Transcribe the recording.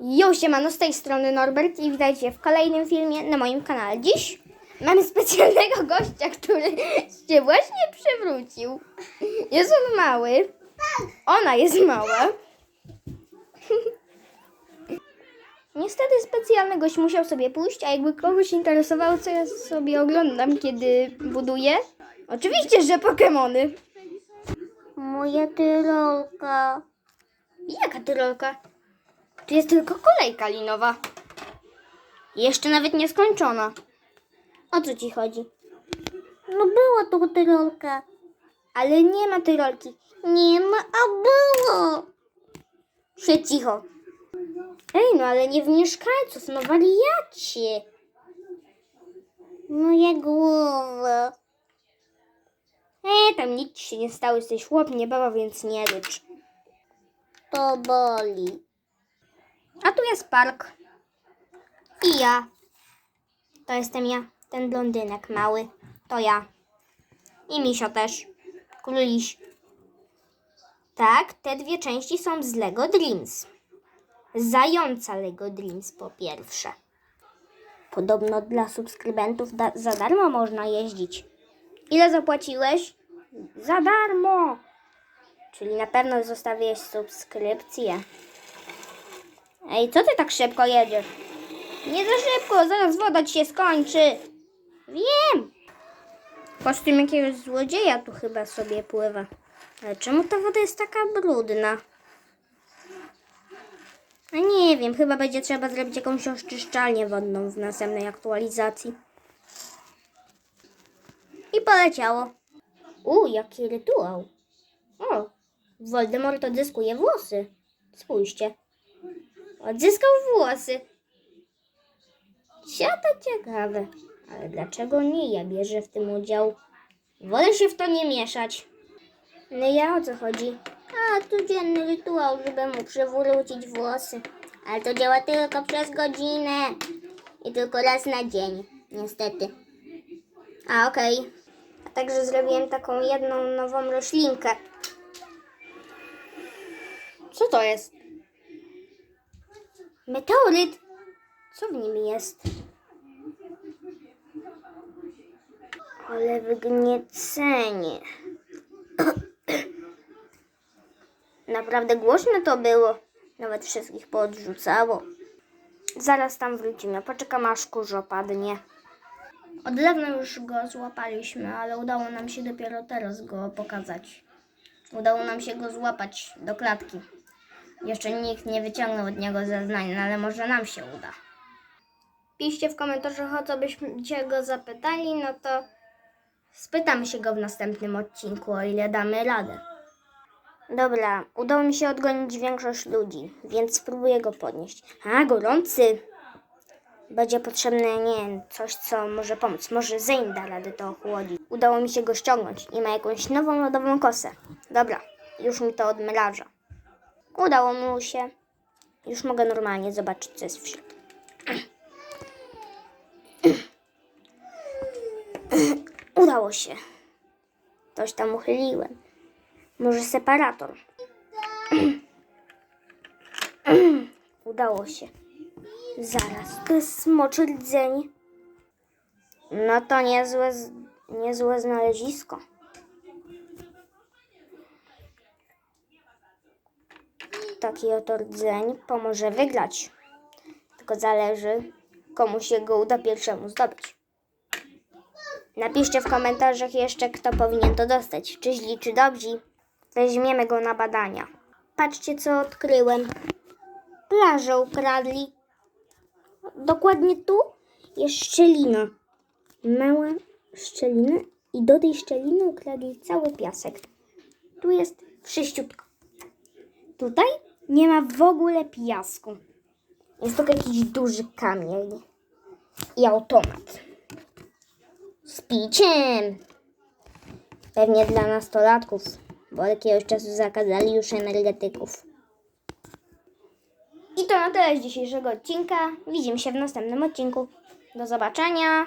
Jo, siemano, z tej strony Norbert i witajcie w kolejnym filmie na moim kanale. Dziś mamy specjalnego gościa, który się właśnie przewrócił. Jest on mały. Ona jest mała. Niestety specjalny gość musiał sobie pójść, a jakby kogoś interesowało, co ja sobie oglądam, kiedy buduję, oczywiście, że Pokemony. Moja tyrolka. Jaka tyrolka? Tu jest tylko kolejka linowa. Jeszcze nawet nie skończona. O co ci chodzi? No była tu tyrolka. Ale nie ma tyrolki. Nie ma, a było. Się cicho. Ej, no ale nie w mieszkańców, no wariacie. Moja głowa. Ej, tam nic się nie stało, jesteś chłop, nie baba, więc nie rycz. To boli. A tu jest park. I ja. To jestem ja, ten blondynek mały. To ja. I Misio też. Króliś. Tak, te dwie części są z Lego Dreams. Zająca Lego Dreams po pierwsze. Podobno dla subskrybentów da- za darmo można jeździć. Ile zapłaciłeś? Za darmo. Czyli na pewno zostawiłeś subskrypcję. Ej, co ty tak szybko jedziesz? Nie za szybko, zaraz woda ci się skończy. Wiem. Kostium jakiegoś złodzieja tu chyba sobie pływa. Ale czemu ta woda jest taka brudna? A nie wiem, chyba będzie trzeba zrobić jakąś oszczyszczalnię wodną w następnej aktualizacji. I poleciało. U, jaki rytuał. O, Voldemort odzyskuje włosy. Spójrzcie. Odzyskał włosy. To ciekawe. Ale dlaczego nie ja bierze w tym udział? Wolę się w to nie mieszać. No ja o co chodzi? A, tu dzienny rytuał, żeby mu przywrócić włosy. Ale to działa tylko przez godzinę. I tylko raz na dzień, niestety. A, okej. A także zrobiłem taką jedną nową roślinkę. Co to jest? Meteoryt. Co w nim jest? Ale wygniecenie. Naprawdę głośno to było. Nawet wszystkich podrzucało. Zaraz tam wrócimy. Poczekam aż kurz opadnie. Od dawna już go złapaliśmy, ale udało nam się dopiero teraz go pokazać. Udało nam się go złapać do klatki. Jeszcze nikt nie wyciągnął od niego zeznań, no ale może nam się uda. Piszcie w komentarzach, o co byście go zapytali, no to spytamy się go w następnym odcinku, o ile damy radę. Dobra, udało mi się odgonić większość ludzi, więc spróbuję go podnieść. A, gorący! Będzie potrzebne, nie wiem, coś, co może pomóc. Może Zane da radę to ochłodzić. Udało mi się go ściągnąć i ma jakąś nową lodową kosę. Dobra, już mi to odmraża. Udało mu się. Już mogę normalnie zobaczyć, co jest w środku. Udało się. Coś tam uchyliłem. Może separator. Udało się. Zaraz, to jest smoczy rdzeń. No to niezłe, niezłe znalezisko. Taki oto rdzeń pomoże wygrać. Tylko zależy, komu się go uda pierwszemu zdobyć. Napiszcie w komentarzach jeszcze, kto powinien to dostać. Czy źli, czy dobrzy. Weźmiemy go na badania. Patrzcie, co odkryłem. Plażę ukradli. Dokładnie tu jest szczelina. Mała szczelina i do tej szczeliny ukradli cały piasek. Tu jest wszyściutko. Tutaj nie ma w ogóle piasku. Jest tylko jakiś duży kamień i automat. Z piciem. Pewnie dla nastolatków, bo od jakiegoś czasu zakazali już energetyków. I to na tyle z dzisiejszego odcinka. Widzimy się w następnym odcinku. Do zobaczenia.